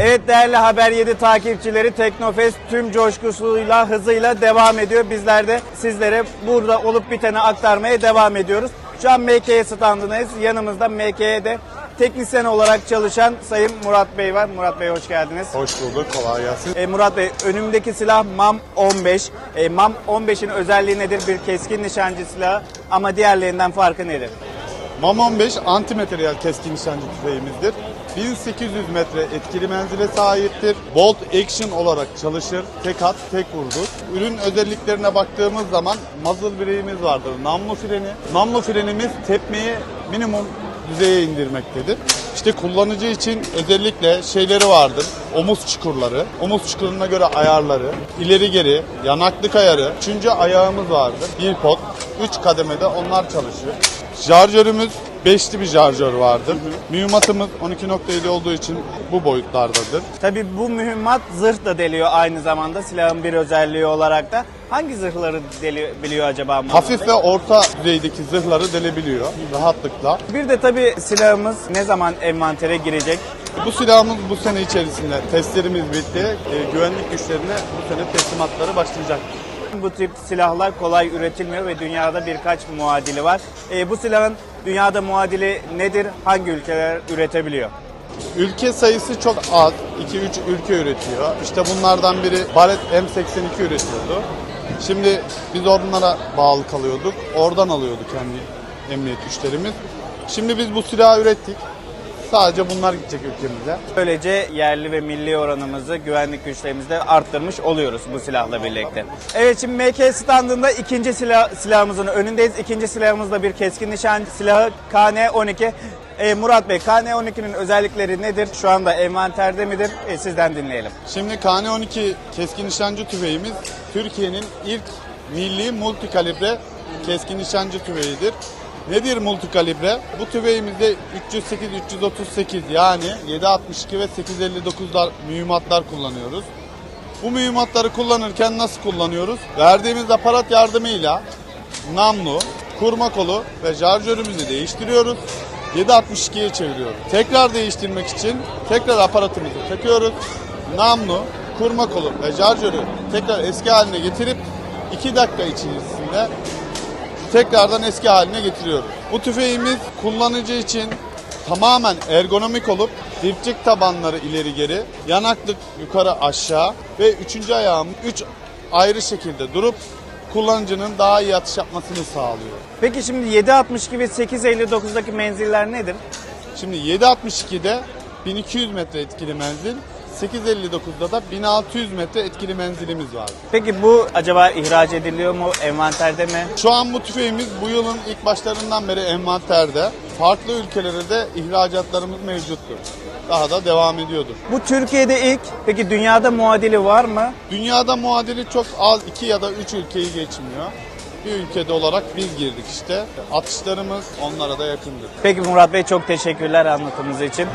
Evet değerli Haber 7 takipçileri Teknofest tüm coşkusuyla hızıyla devam ediyor. Bizler de sizlere burada olup biteni aktarmaya devam ediyoruz. Şu an MKE standındayız. Yanımızda MKE'de teknisyen olarak çalışan Sayın Murat Bey var. Murat Bey hoş geldiniz. Hoş bulduk, kolay gelsin. E, Murat Bey önümdeki silah MAM 15. E, MAM 15'in özelliği nedir? Bir keskin nişancı silahı ama diğerlerinden farkı nedir? MAM 15 antimateryal keskin nişancı tüfeğimizdir. 1800 metre etkili menzile sahiptir. Bolt action olarak çalışır. Tek at, tek vurdur. Ürün özelliklerine baktığımız zaman muzzle bireğimiz vardır. Namlu freni. Namlu frenimiz tepmeyi minimum düzeye indirmektedir. İşte kullanıcı için özellikle şeyleri vardır. Omuz çukurları, omuz çukuruna göre ayarları, ileri geri, yanaklık ayarı, üçüncü ayağımız vardır. Bir pot, üç kademede onlar çalışıyor. Şarjörümüz beşli bir şarjör vardır. Mühimmatımız 12.7 olduğu için bu boyutlardadır. Tabi bu mühimmat zırh da deliyor aynı zamanda silahın bir özelliği olarak da. Hangi zırhları deliyor acaba? Murat Hafif ve orta düzeydeki zırhları delebiliyor rahatlıkla. Bir de tabi silahımız ne zaman envantere girecek? Bu silahımız bu sene içerisinde testlerimiz bitti. Ee, güvenlik güçlerine bu sene teslimatları başlayacak. Bu tip silahlar kolay üretilmiyor ve dünyada birkaç muadili var. E, bu silahın dünyada muadili nedir? Hangi ülkeler üretebiliyor? Ülke sayısı çok az. 2-3 ülke üretiyor. İşte bunlardan biri Barrett M82 üretiyordu. Şimdi biz onlara bağlı kalıyorduk. Oradan alıyordu kendi emniyet güçlerimiz. Şimdi biz bu silahı ürettik. Sadece bunlar gidecek ülkemize. Böylece yerli ve milli oranımızı güvenlik güçlerimizde arttırmış oluyoruz bu silahla birlikte. Evet şimdi MK standında ikinci silah, silahımızın önündeyiz. İkinci silahımız da bir keskin nişan silahı KN-12. E, Murat Bey KN-12'nin özellikleri nedir? Şu anda envanterde midir? E, sizden dinleyelim. Şimdi KN-12 keskin nişancı tüfeğimiz Türkiye'nin ilk milli multikalibre keskin nişancı tüfeğidir. Nedir multikalibre? Bu tüfeğimizde 308-338 yani 7.62 ve 8.59'lar mühimmatlar kullanıyoruz. Bu mühimmatları kullanırken nasıl kullanıyoruz? Verdiğimiz aparat yardımıyla namlu, kurma kolu ve şarjörümüzü değiştiriyoruz. 7.62'ye çeviriyoruz. Tekrar değiştirmek için tekrar aparatımızı takıyoruz. Namlu, kurma kolu ve şarjörü tekrar eski haline getirip 2 dakika içerisinde tekrardan eski haline getiriyoruz. Bu tüfeğimiz kullanıcı için tamamen ergonomik olup dipçik tabanları ileri geri, yanaklık yukarı aşağı ve üçüncü ayağım 3 ayrı şekilde durup kullanıcının daha iyi atış yapmasını sağlıyor. Peki şimdi 7.62 ve 8.59'daki menziller nedir? Şimdi 7.62'de 1200 metre etkili menzil, 8.59'da da 1600 metre etkili menzilimiz var. Peki bu acaba ihraç ediliyor mu? Envanterde mi? Şu an bu tüfeğimiz bu yılın ilk başlarından beri envanterde. Farklı ülkelere de ihracatlarımız mevcuttur. Daha da devam ediyordur. Bu Türkiye'de ilk. Peki dünyada muadili var mı? Dünyada muadili çok az, iki ya da üç ülkeyi geçmiyor. Bir ülkede olarak biz girdik işte. Atışlarımız onlara da yakındır. Peki Murat Bey çok teşekkürler anlatımınız için.